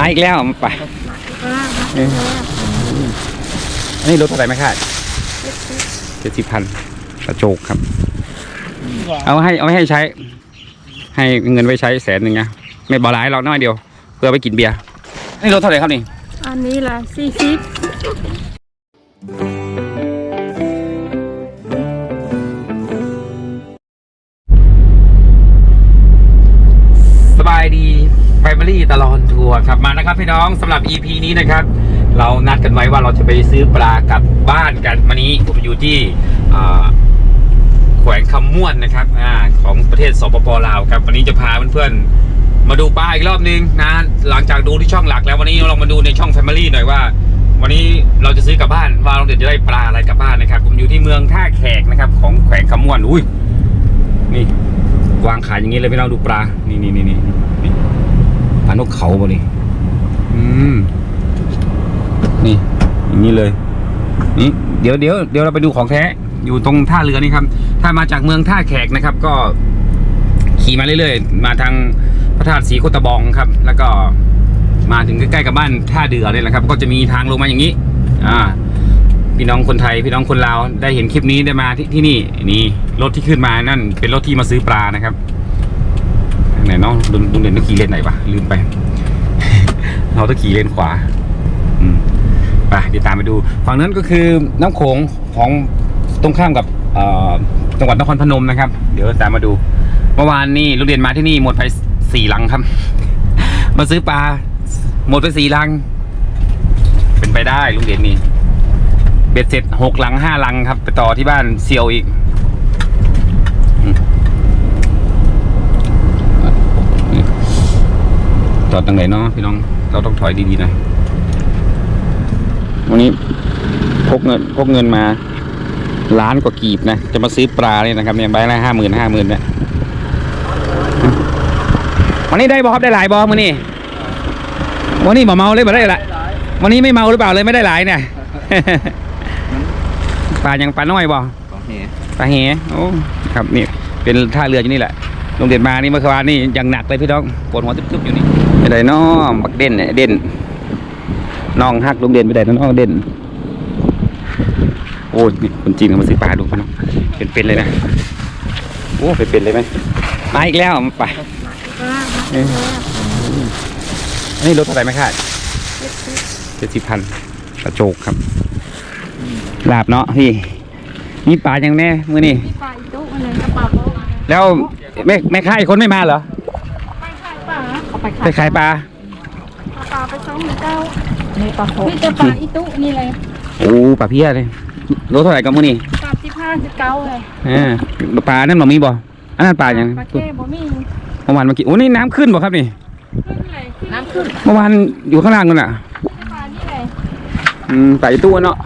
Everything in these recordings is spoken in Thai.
มาอีกแล้วไปเอออันนี้รถเท่าไหร่ไหมคะเจ็ดสิบพันกระโจกครับ เอาให้เอาให้ใช้ ให้เงินไว้ใช้แสนหนึ่งนะไม่บอร้ายเราน้อยเดียว เพื่อไปกินเบียร์อันนี่รถเท่าไหร่ครับนี่ อันนี้ละสี่สิบ ตัวครับมานะครับพี่น้องสำหรับ EP นี้นะครับ เรานัดกันไว้ว่าเราจะไปซื้อปลากลับบ้านกันวันนี้ผมอยู่ที่แขวงคำม่วนนะครับอของประเทศสปปลาวครับวันนี้จะพาเพื่อนๆมาดูปลาอีกรอบนึงนะหลังจากดูที่ช่องหลักแล้ววันนี้เรามาดูในช่อง Family หน่อยว่า วันนี้เราจะซื้อกลับบ้านว่าเราจะได้ปลาอะไรกลับบ้านนะครับ ผมอยู่ที่เมืองท่าแขกนะครับ ของแขวงคำม่วนอุ้ยนี่วางขายอย่างนี้เลยพี่น้องดูปลานี่นี่นี่นี่ นี่ปลานกเขาบ่นี่อืมนี่อย่างนี้เลยนี่เดี๋ยวเดี๋ยวเดี๋ยวเราไปดูของแท้อยู่ตรงท่าเรือนี่ครับ ถ้ามาจากเมืองท่าแขกนะครับ ก็ขี่มาเรื่อยๆ มาทางพระธาตุศรีโคตะบองครับ แล้วก็มาถึงใกล้ๆกับบ้านท่าเดือเนี่ยแหละครับ ก็จะมีทางลงมาอย่างนี้ อ่า พี่น้องคนไทยพี่น้องคนลาวได้เห็นคลิปนี้ได้มาที่ที่นี่นี่รถที่ขึ้นมานั่นเป็นรถที่มาซื้อปลานะครับ ไหนน้องลุงเด่นต้องขี่เลนไหนวะลืมไป เราต้องขี่เลนขวาอไปเดี๋ยวตามไปดู ฝั่งนั้นก็คือน้ำโขงของตรงข้ามกับจังหวัดนครพนมนะครับ เดี๋ยวตามมาดู เมื่อวานนี่ลุงเด่นมาที่นี่หมดไปสี่ลังครับ มาซื้อปลาหมดไปสี่ลัง เป็นไปได้ลุงเด่นนี่เบ็ดเสร็จหกลังห้าลังครับ ไปต่อที่บ้านเซียวอีกอืม จอดตรงไหนเนาะพี่น้องเราต้องถอยดีๆหน่อยวันนี้พกเงินพกเงินมาล้านกว่ากีบนะ จะมาซื้อปลาเนี่ยนะครับเนี่ยใบละห้าหมื่นห้าหมื่นเนี่ยวันนี้ได้บอครับได้หลายบอมือนี่วันนี้บ่เมาเลยบ่ได้ละวันนี้ไม่เมาหรือเปล่าเลยไม่ได้หลายเนี่ยปลายังปลาน้อยบ่ปลาแหโอ้ครับนี่เป็นท่าเรืออยู่นี่แหละ ลงเด่นมานี่เมื่อวานนี่ยังหนักเลยพี่น้องปวดหัวตึ๊บๆอยู่นี่ไปไหนน้อบักเด่นเนี่ยเด่นน้องฮักลุงเด่นไปไหนน้องเด่นโอ้ยนี่คนจีนเขามาซื้อปลาดูพี่น้องเป็นๆเลยนะโอ้เป็นๆเลยไหมมาอีกแล้วไปเอ้ยอันนี่รถเท่าไหร่ไหมคะเจ็ดสิบพันกระโจกครับลาบเนาะพี่นี่ปลายังแน่มือนี่มีปลาอีตุอะไรกระเป๋าโบ๊ะแล้ว แม่แม่ค้าอีกคนไม่มาเหรอไปขายปลาเอาไปไปขายปลาเอาปลาไปสองหมื่นเก้านี่ปลาโนี่จะปลาอีตุนี่เลยโอ้ปลาเพี้ยเลยรถเท่าไหร่กับมือนี่สามสิบห้าสิบเก้าเลยอ่าปลานั่นหมอมีบ่อันนั้นปลายังปลาแก้บ่มีเมื่อวานเมื่อกี้โอ้นี่น้ำขึ้นบ่ครับนี่ขึ้นเลยน้ำขึ้นเมื่อวานอยู่ข้างล่างนั่นน่ะปลานี่เลยอืมปลาอีตู้เนาะ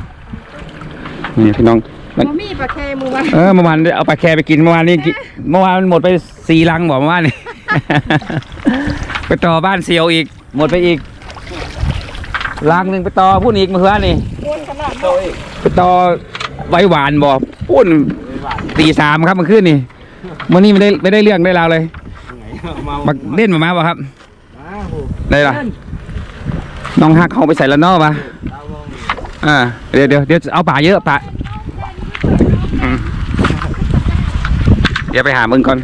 นี่พี่น้อง มันบ่มีปลาแค่มือวันเออเมื่อวานได้เอาปลาแคไปกินเมื่อวานนี้กิเมื่อวานมันหมดไปสี่ลังบอกเมื่อวานนี่ ไปต่อบ้านเซียวอีก หมดไปอีกลังหนึ่งไปต่อพูดอีกเมื่อวานนี่ม้วนขนาดนี้ไปต่อไว้หวานบอกปุ้นตีสามครับเมื่อคืนนี่วันนี้ไม่ได้ไม่ได้เรื่องได้ราวเลยบักเล่นมามาบ่ครับได้ละน้องฮักเขาไปใส่ละนอปะอ่าเดี๋ยวเดี๋ยวเดี๋ยวเอาป่าเยอะป่าอืม เดี๋ยวไปหามึงก่อน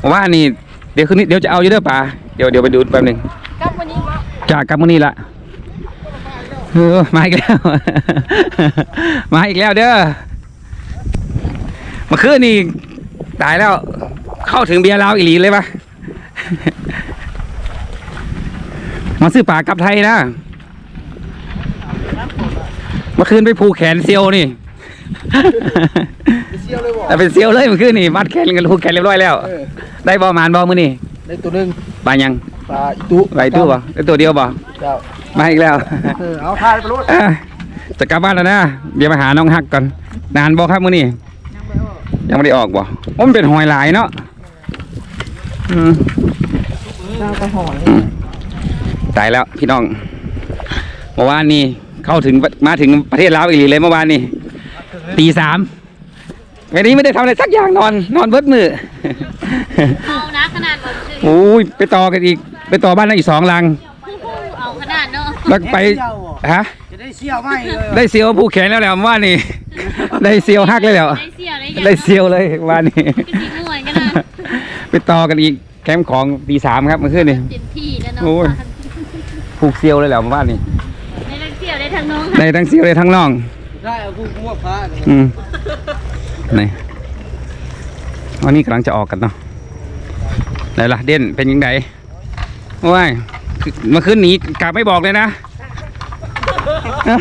ผมว่านี่เดี๋ยวคืนนี้เดี๋ยวจะเอาเยอะเด้อป่าเดี๋ยวเดี๋ยวไปดูแป๊บหนึงกับวันนี้วะจากกลับมื้อนี้ละเออมาอีกแล้ว มาอีกแล้วเด้อเมื่อคืนนี่ตายแล้ว เข้าถึงเบียร์ลาวอีหลีเลยปะมาซื้อป่ากลับไทยนะเมื่อคืนไปผูกแขนเซียวนี่ เซียวเลยบ่แต่เป็นเซียวเลยเมื่อคืนนี่มัดแขนกันผูกแขนเรียบร้อยแล้ว เออได้บอมานบอมือนี่ได้ตัวหนึงปลายังปลาอีตุไหลตู้บ่ได้ตัวเดียวบ่เจ้ามาอีกแล้ว เออเอาพายไปรถอะจะกลับบ้านแล้วนะ เดี๋ยวมาหาน้องฮักก่อน นานบ่ครับมื้อนี้ยังไม่ได้ออกบ่โอ้มันเป็นหอยหลายเนาะอืมเราก็หอยอืมตายแล้วพี่น้องเมื่อวานนี้เข้าถึงมาถึงประเทศลาวอีหลีเลยเมื่อวานนี้ตีสาม วันนี้ไม่ได้ทำอะไรสักอย่างนอน นอนเบิดมือเอานะขนาดรถคือโอ้ยไปต่อกันอีก ไปต่อบ้านนั้นอีกสองลังเอาขแล้วไปฮะจะได้เชี่ยวไหมเลยได้เซียวผูกแขนแล้วแหละว่านี่ ได้เซียวฮักเลยแล้วได้เสี่ยวได้ยังได้เซียวเลยว่านี่ก็สีม่วนกันนะไปต่อกันอีกแคมป์ของตีสามครับเมื่อคืนนี่ เต็มที่แล้วเนาะโอ้ย ผูกเซียวเลยแหละว่านี่ได้ทั้งเสี่ยวได้ทั้งน้องได้ทั้งเซียวได้ทั้งน่องได้เอาผู้มั่วพระอืม นี่วันนี้กำลังจะออกกันเนาะไหนล่ะเด่นเป็นยังไงโอ้ยเมื่อคืนหนีกลับไม่บอกเลยนะเอ้า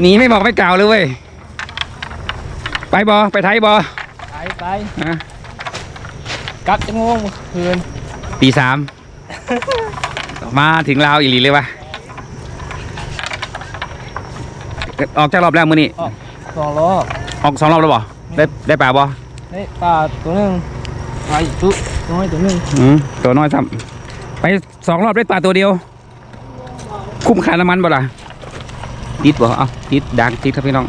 หนีไม่บอกไม่กล่าวเลยเว้ยไปบอไปไทยบอไปไปฮะกลับจะงงคืนตีสามมาถึงลาวอีหลีเลยวะออกจากรอบแรกมือนี่สองล้อออกสองรอบแล้วบอ ได้ได้ป่าบอนี่ปลาตัวหนึงปลาอีกตัวน้อยตัวหนึงอืมตัวน้อยซ้ำไปสองรอบได้ปลาตัวเดียว คุ้มค่าน้ำมันบ่ล่ะติดบ่เอาติดดังติดครับพี่น้อง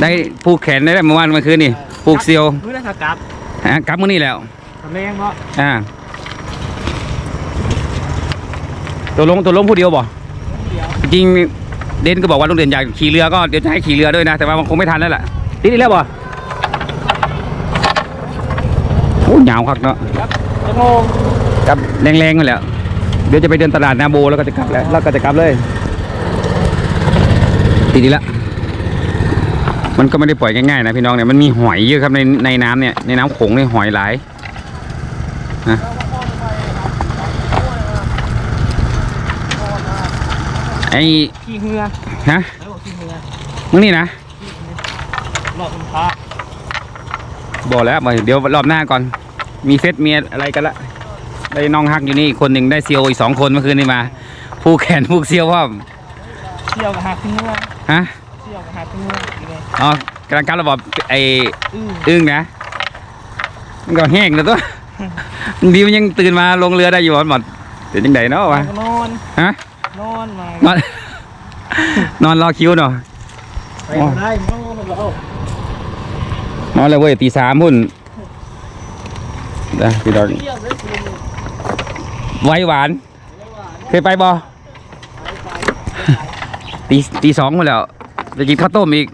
ได้ผูกแขนได้เมื่อวานเมื่อคืนนี่ผูกเซียวมื้อนั้นถ้ากลับฮะกลับมื้อนี้แล้ว ทำแรงบ่อ่า ตัวลงตัวลงผู้เดียวบ่จริง เด่นก็บอกว่าลุงเด่นอยากขี่เรือก็เดี๋ยวจะให้ขี่เรือด้วยนะ แต่ว่ามันคงไม่ทันแล้วล่ะติดอีกแล้วบ่โอ้ยาวคักเนาะจะงงกลับแรงๆนั่นแหละเดี๋ยวจะไปเดินตลาดนาโบแล้วก็จะกลับแล้วแล้วก็จะกลับเลยติดอีกแล้วมันก็ไม่ได้ปล่อยง่ายๆนะพี่น้องเนี่ยมันมีหอยเยอะครับในในน้ำเนี่ยในน้ำโขงเนี่ยหอยหลายนะไอ้ขี้ เหือฮะแล้วบอกขี้เหือมึงนี่นะรอบคุณพระบอกแล้วมาเดี๋ยวรอบหน้าก่อน มีเฟซมีอะไรกันละ ได้น้องฮักอยู่นี่อีกคนหนึ่งได้เซียวอีกสองคนเมื่อคืนนี้มา ผูกแขนผูกเซียวว่าเชี่ยวกับหักขี้เหือฮะเชี่ยวกับหักขี้เหืออีกเลยอ๋อกำลังการระบบไอ้อื้ออึ้งนะมันก็แห้งแล้วตัวดีมันยังตื่นมาลงเรือได้อยู่หมดเดี๋ยวจังไดเนาะวะนอนฮะนอนมานอน นอนรอคิวเนาะไปบ่ได้นอนแล้วนอนเลยเว้ยตีสามพุ่นนะพี่ดอนเชี่ยวได้คืนไว้หวานเคยไปบ่ตีตีสองหมดแล้วจะกินข้าวต้มอีก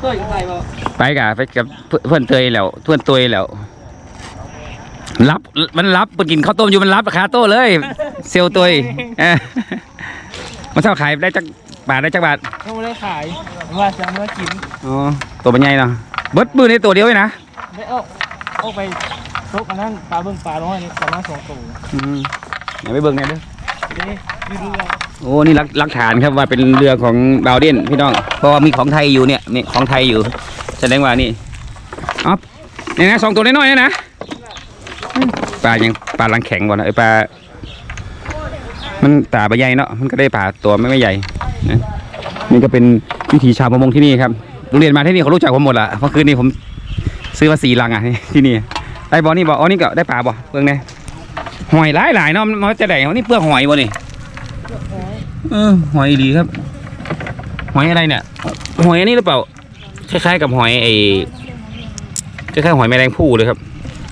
เฮ้ยไปบ่ไปกะไปกับเพื่อนเพื่อนเตยแล้วเพื่อนเตยแล้ว รับมันรับไปกินข้าวต้มอยู่มันรับราคาโต้เลย เซลลเตยเออมันเท่าขายได้จักบาทได้จักบาทเขาไม่ได้ขายว่าจะเอามื่อกินอ๋อตัวมันใหญ่เนาะเบิดมือในตัวเดียวเลยนะได้เอาเอาไปซกอันนั้นปลาเบิ่งปลาน้อยนี่ประมาณสองตัวอืมอย่าไปเบิ่งไงเด้อเด้ยืดเรือโอ้นี่รักรักฐานครับว่าเป็นเรือของบาวเดนพี่น้องเพราะว่ามีของไทยอยู่เนี่ยนี่ของไทยอยู่แสดงว่านี่อ๋อนี่นะสองตัวน้อยๆเนี่ยนะ ปลายังปลาลังแข็งก่อนนะไอปลา มันตาใบใหญ่เนาะมันก็ได้ปลาตัวไม่ไม่ใหญ่นะนี่ก็เป็นวิถีชาวประมงที่นี่ครับโรงเรียนมาที่นี่เขารู้จักผมหมดละเพราะคืนนี้ผมซื้อมาสี่ลังอะที่นี่ได้บอนี่บออ๋อนี่ก็ได้ปลาบ่เปลืองไงหอยหลายหลายๆเนาะมันจะได้นี่เปลือกหอยบ่นี่เออหอยดีครับหอยอะไรเนี่ยหอยอันนี้หรือเปล่าคล้ายๆกับหอยไอ้คล้ายๆหอยแมลงภู่เลยครับ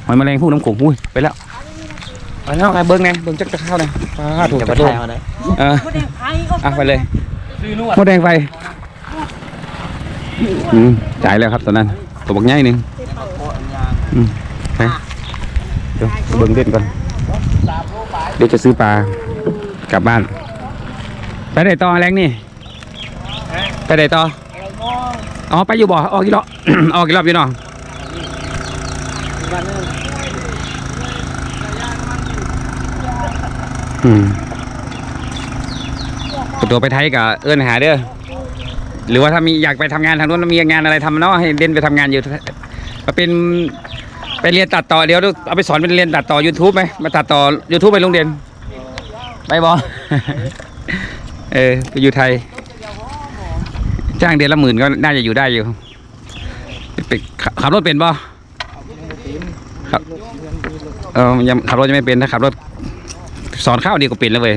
หอยแมลงภู่น้ำโขงอุ้ยไปแล้วไปแล้วไงเบิ้งไงเบิ้งจักจะเข้าไงปลาถูกกระโดดเอออะไปเลยซื้อนวดมดแดงไฟอืมจ่ายแล้วครับตอนนั้นตัวบักใหญ่หนึ่งอืมไปเดี๋ยวเบิ้งเด่นก่อนเดี๋ยวจะซื้อปลากลับบ้าน ไปไหนต่อแรงนี่ไปไหนต่ออ๋อไปอยู่บ่อออกกี่รอบออกกี่รอบอยู่เนาะ อืมตัวไปไทยกับเอิ้นหาเด้อหรือว่าถ้ามีอยากไปทำงานทางนู้นมีงานอะไรทำเนาะให้เด่นไปทำงานอยู่มาเป็นไปเรียนตัดต่อเดี๋ยวเอาไปสอนเป็นเรียนตัดต่อ YouTube ไหมมาตัดต่อ YouTube ไปโรงเรียนไปบอเออไปอยู่ไทย จ้างเดือนละหมื่นก็น่าจะอยู่ได้อยู่ไปขับรถเป็นบ่ครับเออยังขับรถยังไม่เป็นถ้าขับรถ สอนข้าวดีกว่าเป็นแล้วเว้ย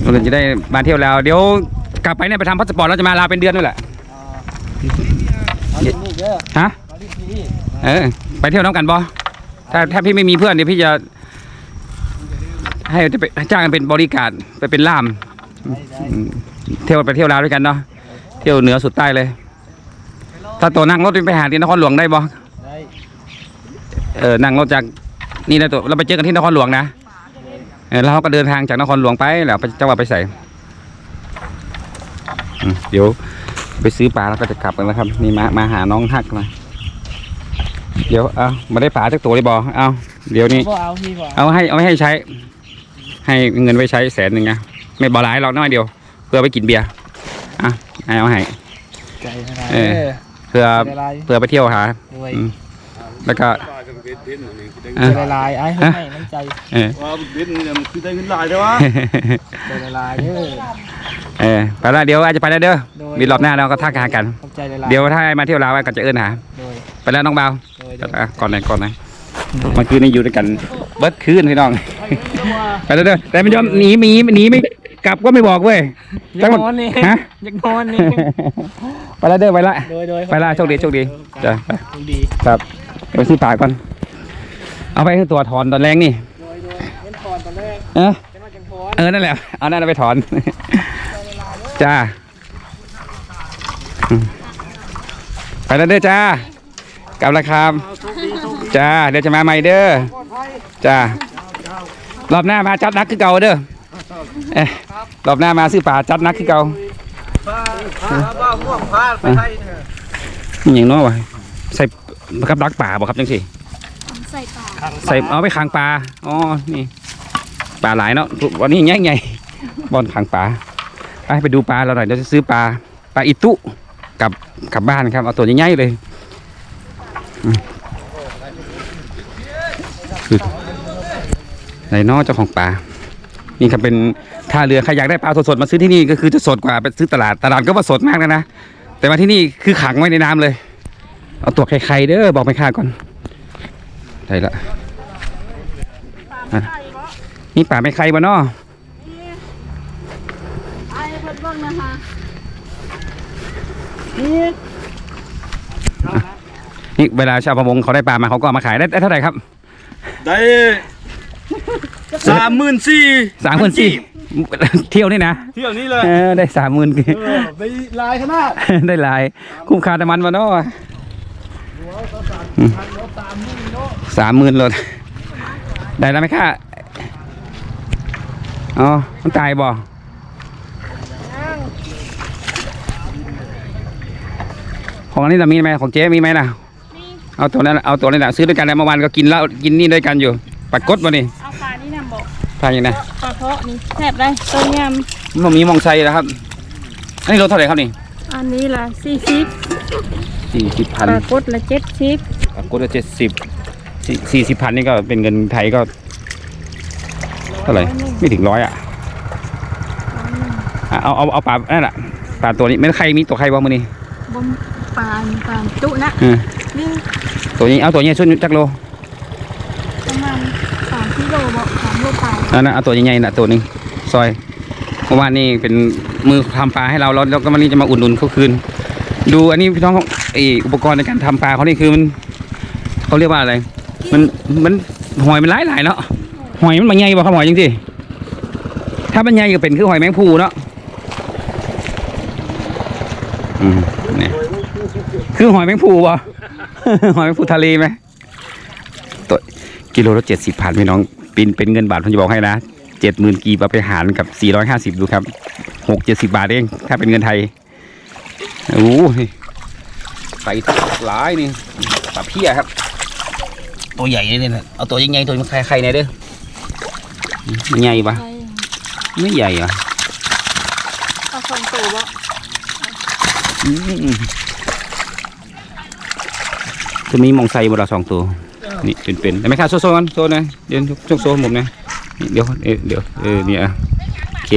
เราจะได้มาเที่ยวแล้ว เดี๋ยวกลับไปเนี่ยไปทำพาสปอร์ตแล้วจะมาลาเป็นเดือนนู่นแหละมาเล่นนี่เด้อฮะมาเล่นที่นี่เออไปเที่ยวน้ำกันบอถ้าถ้าพี่ไม่มีเพื่อนเดี๋ยวพี่จะ ให้จะไปจ้างกันเป็นบริการไปเป็นล่ามได้ได้อืมเที่ยวไปเที่ยวลาวด้วยกันเนาะเที่ยวเหนือสุดใต้เลย ถ้าตัวนั่งรถไปหาที่นครหลวงได้บอได้เออนั่งรถจาก นี่นะตัวเราไปเจอกันที่นครหลวงนะเออแล้วเราก็เดินทางจากนครหลวงไปแล้วไปจังหวัดไปใส่อืมเดี๋ยวไปซื้อปลาแล้วก็จะกลับกันแล้วครับ นี่มามาหาน้องฮักมาเดี๋ยวเอามาได้ปลาจากตัวเลยบอเอาเดี๋ยวนี้ก็เอาพี่ก่อนเอาให้เอาให้ใช้ ให้เงินไว้ใช้แสนหนึ่งนะไม่บอร้ายหรอกน้อยเดียว เพื่อไปกินเบียร์อะให้เอาให้ใจขนาดเอเอออเพื่อใจลายเพื่อไปเที่ยวหาด้ว ยอืมแล้วก็ใจลายไอ้ให้ให้น้ำใจเออว่าเบ็ดนี่มันคือได้เงินหลายได้วะใจลายเด้อเออไปละเดี๋ยวอาจจะไปแล้วเด้อโดยมีรอบหน้าเราก็ทักหากัน ขอบใจลายเดี๋ยวถ้ามาเที่ยวลาวก็จะเอิ้นหาโดยไปแล้วน้องเบาโดยโดยอะก่อนไหนก่อนไหนเมื่อคืนนี้อยู่ด้วยกันเบิดคืนพี่น้อง ไปแล้วเด้อแต่มันยอมหนีหนีหนีไม่กลับก็ไม่บอกเว้ยอยากนอนนี่ฮะอยากนอนนี่ไปแล้วเด้อไปละ โดยโดยไปละโชคดีโชคดีจ้ะไปโชคดี ครับเดี๋ยวซื้อปลาก่อน เอาไปคือตัวถอนตอนแรงนี่โดยโดยเงินถอนตอนแรกเออจะมาจังถอนเออนั่นแหละเอานั่นไปถอนจ้าอืมไปแล้วเด้อจ้ากลับแล้วครับโชคดีโชคดีจ้าเดี๋ยวจะมาใหม่เด้อปลอดภัยจ้ารอบหน้ามาจัดนักคือเก่าเด้อเอ๊ะรอบหน้ามาซื้อปลาจัดนักคือเก่าพาพาบ้าม่วงพาไปไทยเถอะนี่อย่างน้อยวะใส่กับดักป่าบ่ครับจังสิ ใส่เอาไปขังปลาอ๋อนี่ปลาหลายเนาะวันนี้ใหญ่ใหญ่บอลขังปลาไปไปดูปลาเราหน่อยเดี๋ยวจะซื้อปลาปลาอิตุกับกลับบ้านครับเอาตัวใหญ่ๆเลยอืมไหนนอเจ้าของปลานี่ครับเป็นท่าเรือใครอยากได้ปลาสดๆมาซื้อที่นี่ก็คือจะสดกว่าไปซื้อตลาดตลาดก็ว่าสดมากนะนะแต่มาที่นี่คือขังไว้ในน้ำเลย เอาตัวไข่ๆเด้อบอกไม่ค่าก่อน ได้ละนี่ป่าไม่ใครบ่เนาะไอ้เพิ่นเบิ่งนะคะนี่เวลาชาวประมงเขาได้ปลามาเขาก็เอามาขายได้ได้เท่าไหร่ครับ ได้สามหมื่นสี่สามหมื่นสี่เที่ยวนี่นะเที่ยวนี้เลยเออได้สามหมื่นเออไปลายขนาดได้หลายคุ้มค่าแต่มันบ่เนาะ สามหมื่นโลดได้แล้วไหมค่ะอ๋อมันตายบ่ของอันนี้เรามีไหมของเจ๊มีไหมล่ะนี่เอาตัวนั้นเอาตัวนั้นนะซื้อด้วยกันแล้วเมื่อวานก็กินแล้วกินนี่ด้วยกันอยู่ปลากดบ่นี่เอาปลานี่นำบอกทานยังไงปลาเพาะนี่แซ่บได้ต้มยมันมีมองไซแล้วครับ อันนี้รถเท่าไหร่ครับนี่ำอันนี้ละสี่สิบสี่สิบพันปลากดละเจ็ดสิบปลา กดละเจ็ดสิบสี่สิบพันนี่ก็เป็นเงินไทยก็เท่าไหร่ไม่ถึงร้อยอะอะเอาเอาเอาปลานั่นแหละปลาตัวนี้ไม่ใครมีตัวใครบ้างมือนี่บมปลาปลาจุนะเออนี่ตัวนี้เอาตัวนี้ชุดจักโลประมาณสามกิโลบอกสามโลปลานั่นนะเอาตัวใหญ่ๆน่ะตัวหนึงซอยเมื่อวานนี่เป็นมือทำปลาให้เราแล้วแล้วก็วันนี้จะมาอุดหนุนเขาคืน ดูอันนี้พี่น้องไออุปกรณ์ในการทำปลาเขานี่คือมัน เขาเรียกว่าอะไร มันมันหอยมันหลายหลายเนาะหอยมันบางใหญ่บ่ครับหอยจริงสิถ้ามันใหญ่ก็เป็นคือหอยแมงภูเนาะอืมเนี่ยคือหอยแมงภูบ่หอยแมงภูทะเลไหมตัวกิโลละเจ็ดสิบพันพี่น้องเป็นเป็นเงินบาทผมจะบอกให้นะเจ็ดหมื่นกีบาไปหารกับสี่ร้อยห้าสิบดูครับหกเจ็ดสิบาทเองถ้าเป็นเงินไทยโอ้ใส่หลายนี่ปลาเพี้ยครับ ตัวใหญ่เลยเนี่ยเอาตัวใหญ่ๆตัวมันใครใครเนี่ยเด้อใหญ่ปะใช่ไม่ใหญ่เหรอะเอาสองตัวบอกจะมีมองไซบนเราสองตัวนี่เป็นๆแต่ไม่ค่าโซ่โซ่กันโซ่นะเดี๋ยวช่วงโซ่ผมนะนี่เดี๋ยวเอ้ยเดี๋ยวเออเนี่ยอะโอเค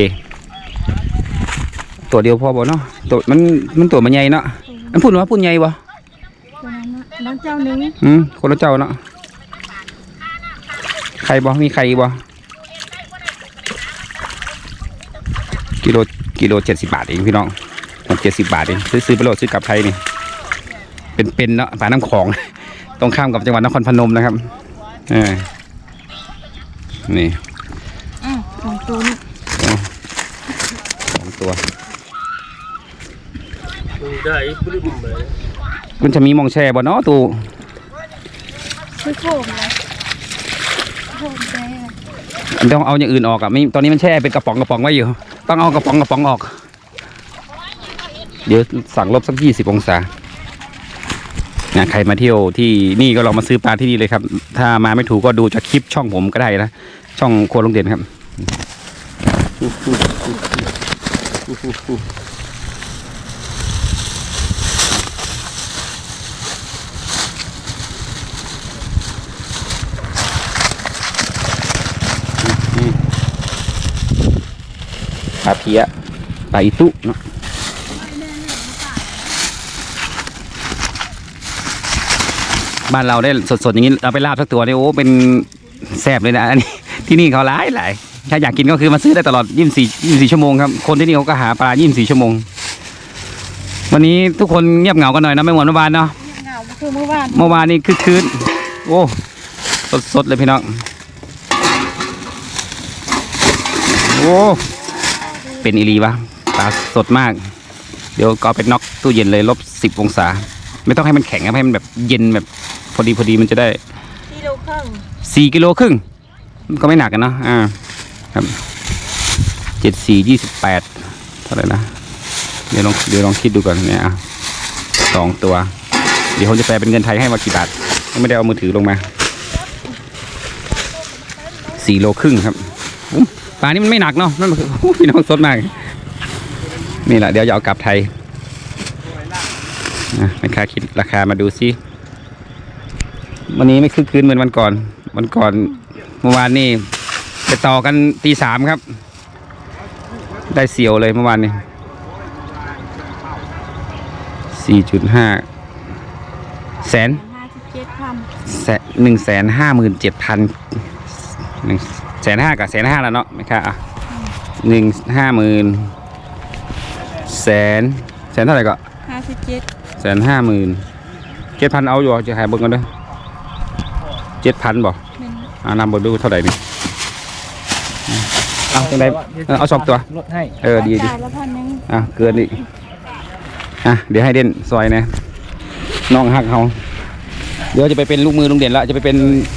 ตัวเดียวพอบ่เนาะตัวมันมันตัวมันใหญ่เนาะมันพูดว่าพูดใหญ่บ่ตัวนั้นนะน้องเจ้าหนึ่งอืมคนละเจ้าเนาะ ไข่บ่ มีไข่บ่ กิโลกิโลเจ็ดสิบบาทเองพี่น้องหกเจ็ดสิบบาทเองซื้อซื้อไปโหลดซื้อกลับไทยนี่เป็นๆเนาะปลาน้ำของ ตรงข้ามกับจังหวัดนครพนมนะครับเออนี่อ้าวสองตัวนี่สองตัวดูได้ปลื้มเลยคุณจะมีหมองแช่บ่เนาะตูคือโคมเลยโคมแดง ต้องเอาอย่างอื่นออกอะไม่ตอนนี้มันแช่เป็นกระป๋องกระป๋องไว้อยู่ ต้องเอากระป๋องกระป๋องออก เดี๋ยวสั่งลบสักยี่สิบองศาเนี่ยใครมาเที่ยวที่นี่ก็ลองมาซื้อปลาที่นี่เลยครับ ถ้ามาไม่ถูกก็ดูจากคลิปช่องผมก็ได้นะ ช่องครัวลงเด่นครับ ปลาเพียปลาอิตุเนาะบ้านเราได้สดๆอย่างนี้เอาไปลาบสักตัวนี่โอ้เป็นแซ่บเลยนะอันนี้ที่นี่เขาหลายหลายถ้าอยากกินก็คือมาซื้อได้ตลอด24 24ชั่วโมงครับคนที่นี่เขาก็หาปลา24ชั่วโมง วันนี้ทุกคนเงียบเหงากันหน่อยนะไม่เหมือนเมื่อวานเนาะเหงาคือเมื่อวานเมื่อวานนี้คือคืนโอ้สดๆเลยพี่น้องโอ้ เป็นอีรีวะปลาสดมาก เดี๋ยวก็เอาไปน็อกตู้เย็นเลยลบสิบองศา ไม่ต้องให้มันแข็งครับให้มันแบบเย็นแบบพอดีพอดีมันจะได้ที่โลครึ่งสี่กิโลครึ่งมันก็ไม่หนักกันเนาะอ่าครับเจ็ดสี่ยี่สิบแปดเท่าไหร่นะเดี๋ยวลองเดี๋ยวลองคิดดูก่อนเนี่ยอะสองตัว เดี๋ยวผมจะแปลเป็นเงินไทยให้ว่ากี่บาทยังไม่ได้เอามือถือลงมาสี่โลครึ่งครับอุ๊ย ปลานี่มันไม่หนักเนาะนั่นมันอุ๊ยพี่น้องสดมาก นี่แหละเดี๋ยวจะเอากลับไทยนะเป็นค่าคิดราคามาดูซิ วันนี้ไม่คึกคืนเหมือนวันก่อน วันก่อนเมื่อวานนี่ไปต่อกันตีสามครับ ได้เสียวเลยเมื่อวานนี้สี่จุดห้าแสนห้าสิบเจ็ดพันแสนหนึ่งแสนห้าหมื่นเจ็ดพันหนึ่ง แสนห้ากับแสนห้าแล้วเนาะไม่ค่ะอะหนึ่งห้าหมื่นแสนแสนเท่าไหร่ก็ห้าสิบเจ็ดแสนห้าหมื่นเจ็ดพันเอาอยู่จะหายเบิ่งกันเด้อเจ็ดพันบ่เป็นอ่านำบดูเท่าไหร่นี่เอาจังไดเออเอาสองตัวลดให้เออดีดีจ่ายละพันหนึงอะเกินอีกอะเดี๋ยวให้เด่นซอยนะน้องฮักเขาเดี๋ยวจะไปเป็นลูกมือลุงเด่นละจะไปเป็น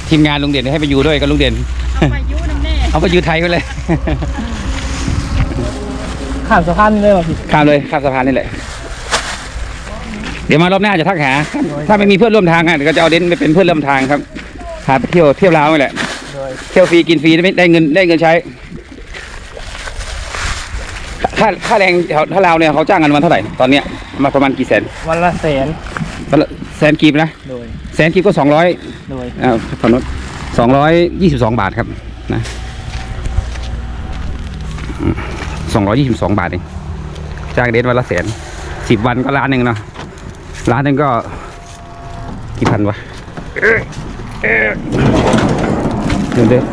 ทีมงานลุงเด่นให้ไปอยู่ด้วยกับลุงเด่น เอาไปยุ่น้ำแน่เอาไปอยู่ไทยไปเลย ข้ามสะพานนี่เลยว่ะพี่ ข้ามเลยข้ามสะพานนี่แหละ เดี๋ยวมารอบหน้าจะทักหา ถ้าไม่มีเพื่อนร่วมทางอะเดี๋ยวก็จะเอาเด่นไปเป็นเพื่อนร่วมทางครับพาไปเที่ยวเที่ยวลาวนี่แหละโดยเที่ยวฟรีกินฟรีได้ไม่ได้เงินได้เงินใช้ ค่าค่าแรงแถวถ้าลาวเนี่ยเขาจ้างกันวันเท่าไหร่ตอนเนี้ยมาประมาณกี่แสนวันละแสนวันละแสนกีบนะโดยแสนกีบก็สองร้อยโดยอ่าฝั่งนู้นสองร้อยยี่สิบสองบาทครับนะ สองร้อยยี่สิบสองบาทเองจ้างเดนวันละแสนสิบวันก็ล้านหนึ่งเนาะล้านหนึ่งก็กี่พันวะเดี๋ยวเดี๋ยว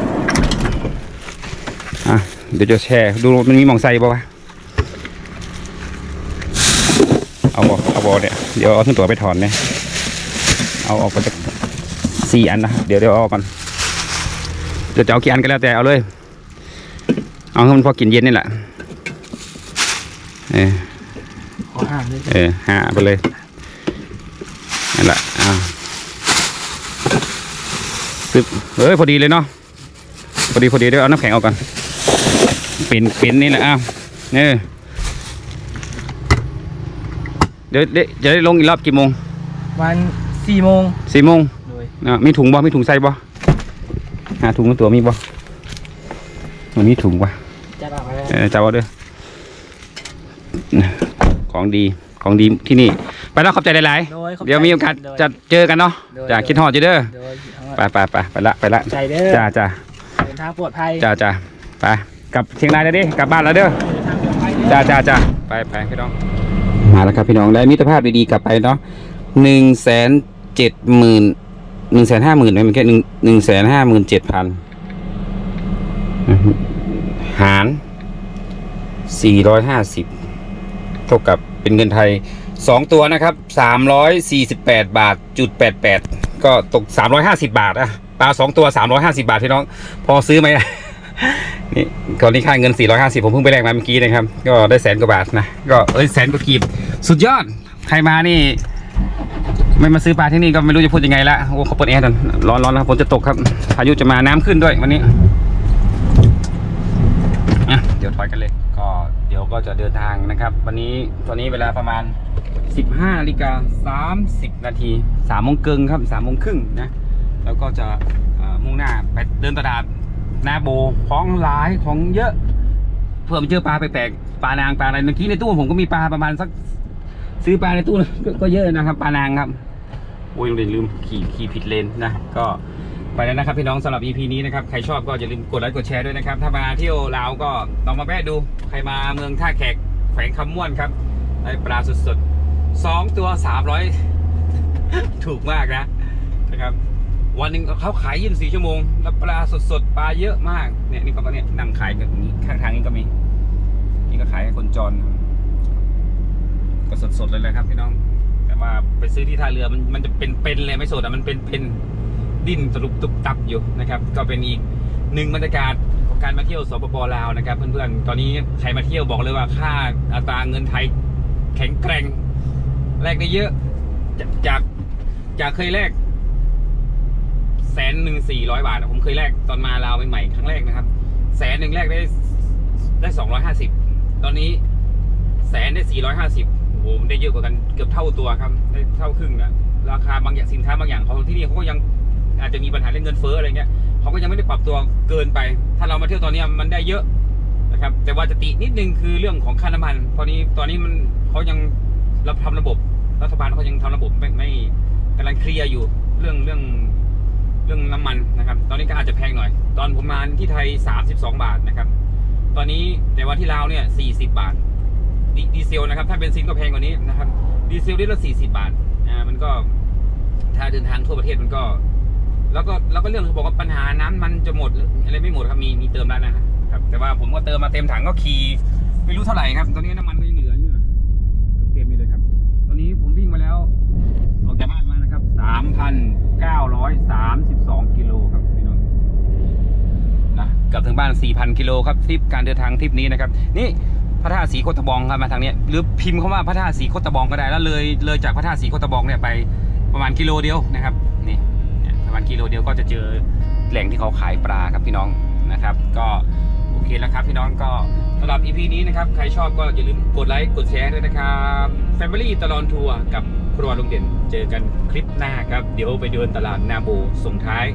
อะเดี๋ยวจะแชร์ดูมันมีหมองไซบ่วะเอาบอเอาบอเนี่ยเดี๋ยวเอาขึ้นตัวไปถอนเนี่ยเอาออกไปจากสี่อันนะเดี๋ยวเดี๋ยวเอาก่อนเดี๋ยวจะเอากี่อันก็แล้วแต่เอาเลย เอาให้มันพอกินเย็นนี่แหละเออขอห้ามด้วยเออหาไปเลยนั่นแหละอ่าซึบเอ้ยพอดีเลยเนาะพอดีพอดีเดี๋ยวเอาน้ำแข็งออกก่อนเป็นเป็นนี่แหละอ้าวเนี่ยเดี๋ยวเดี๋ยวจะได้ลงอีกรอบกี่โมงวันสี่โมงสี่โมงโดยอะมีถุงบ่มีถุงใส่บ่หาถุงตัวมีบ่มันมีถุงว่ะ จะได้ไปแล้วเออจับเอาเด้อของดีของดีที่นี่ ไปแล้วขอบใจหลายโดยขบๆเดี๋ยวมีโอกาสโดย จะเจอกันเนาะโดยจะคิดฮอดอยู่เด้อโดยเอาไปไว้ไปไปไปละไปละใจเด้อจ้าจ้าเดินทางปลอดภัยจ้าจ้าไปกลับเชียงรายแล้วดิกลับบ้านแล้วเด้อ เดินทางปลอดภัยจ้าจ้าจ้าไปไปพี่น้อง มาแล้วครับพี่น้องได้มิตรภาพดีๆกลับไปเนาะหนึ่งแสนเจ็ดหมื่นหนึ่งแสนห้าหมื่นไม่มันแค่หนึ่งหนึ่งแสนห้าหมื่นเจ็ดพันหาร สี่ร้อยห้าสิบเท่ากับเป็นเงินไทยสองตัวนะครับสามร้อยสี่สิบแปดบาทจุดแปดแปดก็ตกสามร้อยห้าสิบาทอะปลาสองตัวสามร้อยห้าสิบาทพี่น้อง พอซื้อไหมนี่ก่อนนี้ค่าเงินสี่ร้อยห้าสิบผมเพิ่งไปแลกมาเมื่อกี้นะครับ ก็ได้แสนกว่าบาทนะ ก็เอ้ยแสนกว่ากีบ สุดยอด ใครมานี่ ไม่มาซื้อปลาที่นี่ก็ไม่รู้จะพูดยังไงละโอ้เขาเปิดแอร์ตอนร้อนร้อนแล้วฝนจะตกครับ พายุจะมาน้ำขึ้นด้วยวันนี้อะเดี๋ยวถอยกันเลย ก็เดี๋ยวก็จะเดินทางนะครับ วันนี้ตอนนี้เวลาประมาณ 15นาฬิกา30 นาที3โมงครึ่งครับ3โมงครึ่งนะแล้วก็จะมุ่งหน้าไปเดินตลาดหน้าโบของหลายของเยอะ เพื่อไปเจอปลาแปลกๆปลานางปลาอะไรเมื่อกี้ในตู้ผมก็มีปลาประมาณสักซื้อปลาในตู้ก็ก็เยอะนะครับปลานางครับโอ้ยลืมขี่ขี่ผิดเลนนะก็ ไปแล้วนะครับพี่น้องสำหรับ EP นี้นะครับใครชอบก็อย่าลืมกดไลค์กดแชร์ด้วยนะครับ ถ้ามาเที่ยวลาวก็ลองมาแวะดูใครมาเมืองท่าแขกแขวงคำม่วนครับได้ปลาสดๆสองตัวสามร้อยถูกมากนะนะครับ วันหนึ่งเขาขายยี่สิบสี่ชั่วโมง แล้วปลาสดๆปลาเยอะมากเนี่ยนี่ก็เนี่ยนั่งขายกันนี้ข้างทางนี้ก็มี นี่ก็ขายให้คนจรก็สดๆเลยเลยครับพี่น้องแต่ว่าไปซื้อที่ท่าเรือมันมันจะเป็นเป็นเลยไม่สดอะมันเป็นเป็น ดิ้นตลุบตุบตับอยู่นะครับ ก็เป็นอีกหนึ่งบรรยากาศของการมาเที่ยวสปปลาวนะครับ เพื่อนๆ ตอนนี้ใครมาเที่ยวบอกเลยว่าค่าอัตราเงินไทยแข็งแกร่งแลกได้เยอะจากจากจากเคยแลกแสนหนึ่งสี่ร้อยบาทผมเคยแลกตอนมาลาวใหม่ๆครั้งแรกนะครับแสนหนึ่งแลกได้ได้สองร้อยห้าสิบตอนนี้แสนได้450โอ้โหมันได้เยอะกว่ากันเกือบเท่าตัวครับได้เท่าครึ่งอะราคาบางอย่างสินค้าบางอย่างของที่นี่เขาก็ยัง อาจจะมีปัญหาเรื่องเงินเฟ้ออะไรเงี้ยเขาก็ยังไม่ได้ปรับตัวเกินไป ถ้าเรามาเที่ยวตอนนี้มันได้เยอะนะครับ แต่ว่าจะตินิดนึงคือเรื่องของค่าน้ำมันตอนนี้ตอนนี้มันเขายังรับทำระบบรัฐบาลเขายังทำระบบไม่ไม่กำลังเคลียร์อยู่เรื่องเรื่องเรื่องน้ำมันนะครับ ตอนนี้ก็อาจจะแพงหน่อย ตอนผมมาที่ไทย 32 บาทนะครับ ตอนนี้แต่ว่าที่ลาวเนี่ย 40 บาทดีดีเซลนะครับ ถ้าเบนซินก็แพงกว่านี้นะครับ ดีเซลลิตรละสี่สิบาท อ่า มันก็ ถ้าเดินทางทั่วประเทศมันก็ แล้วก็แล้วก็เรื่องเขาบอกว่าปัญหาน้ำมันจะหมดหรืออะไรไม่หมดครับมีมีเติมแล้วนะครับ แต่ว่าผมก็เติมมาเต็มถังก็ขี่ไม่รู้เท่าไหร่ครับ ตอนนี้น้ำมันก็ยังเหลืออยู่นะเกือบเต็มอยู่เลยครับ ตอนนี้ผมวิ่งมาแล้วออกจากบ้านมานะครับสามพันเก้าร้อยสามสิบสองกิโลครับพี่น้องนะกลับถึงบ้าน4,000กิโลครับทริปการเดินทางทริปนี้นะครับ นี่พระธาตุสีโคตะบองครับมาทางเนี้ยหรือพิมพ์คำว่าพระธาตุสีโคตะบองก็ได้แล้วเลยเลยจากพระธาตุสีโคตะบองเนี่ยไปประมาณกิโลเดียวนะครับนี่เนี่ย ประมาณกิโลเดียวก็จะเจอแหล่งที่เขาขายปลาครับพี่น้องนะครับ ก็โอเคแล้วครับพี่น้องก็สำหรับ EP นี้นะครับ ใครชอบก็อย่าลืมกดไลค์กดแชร์ด้วยนะครับ Family ตลอดทัวร์กับครัวลุงเด่นเจอกันคลิปหน้าครับ เดี๋ยวไปเดินตลาดนาโบส่งท้าย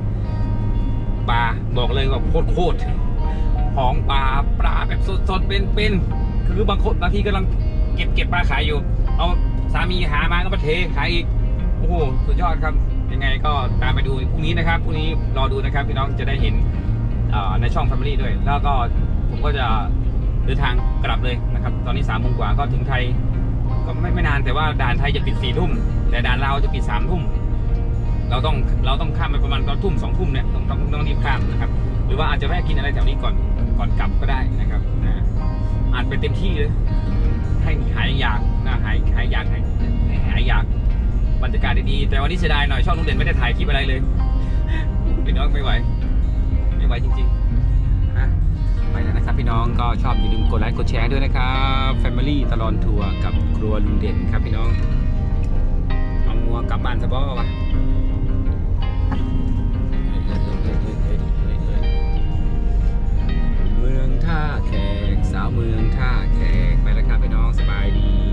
ปลาบอกเลยว่าโคตรโคตรของปลาปลาแบบสดๆเป็นๆคือบางคนบางทีกำลังเก็บเก็บปลาขายอยู่ เอาสามีหามาก็มาเทขายอีกโอ้โหสุดยอดครับ ยังไงก็ตามไปดูพรุ่งนี้นะครับพรุ่งนี้รอดูนะครับพี่น้องจะได้เห็นในช่อง Family ด้วย แล้วก็ผมก็จะเดินทางกลับเลยนะครับ ตอนนี้สามโมงกว่าก็ถึงไทยก็ไม่ไม่นานแต่ว่าด่านไทยจะปิดสี่ทุ่มแต่ด่านลาวจะปิดสามทุ่มเราต้องเราต้องข้ามไปประมาณตอนทุ่มสองทุ่มเนี่ยต้องต้องต้องรีบข้ามนะครับ หรือว่าอาจจะแวะกินอะไรแถวนี้ก่อนก่อนกลับก็ได้นะครับนะอาจไปเต็มที่เลยให้หายอยากนะหายหายอยากหายหายอยาก บรรยากาศดีๆแต่วันนี้เสียดายหน่อยช่องลุงเด่นไม่ได้ถ่ายคลิปอะไรเลยพี่น้องไม่ไหว ไม่ไหวจริงๆฮะไปแล้วนะครับพี่น้องก็ชอบอย่าลืมกดไลค์กดแชร์ด้วยนะครับ Family ตลอดทัวร์กับครัวลุงเด่นครับพี่น้องเอางัวกลับบ้านสะบ้อวะเมืองท่าแขกสาวเมืองท่าแขกไปแล้วครับพี่น้องสบายดี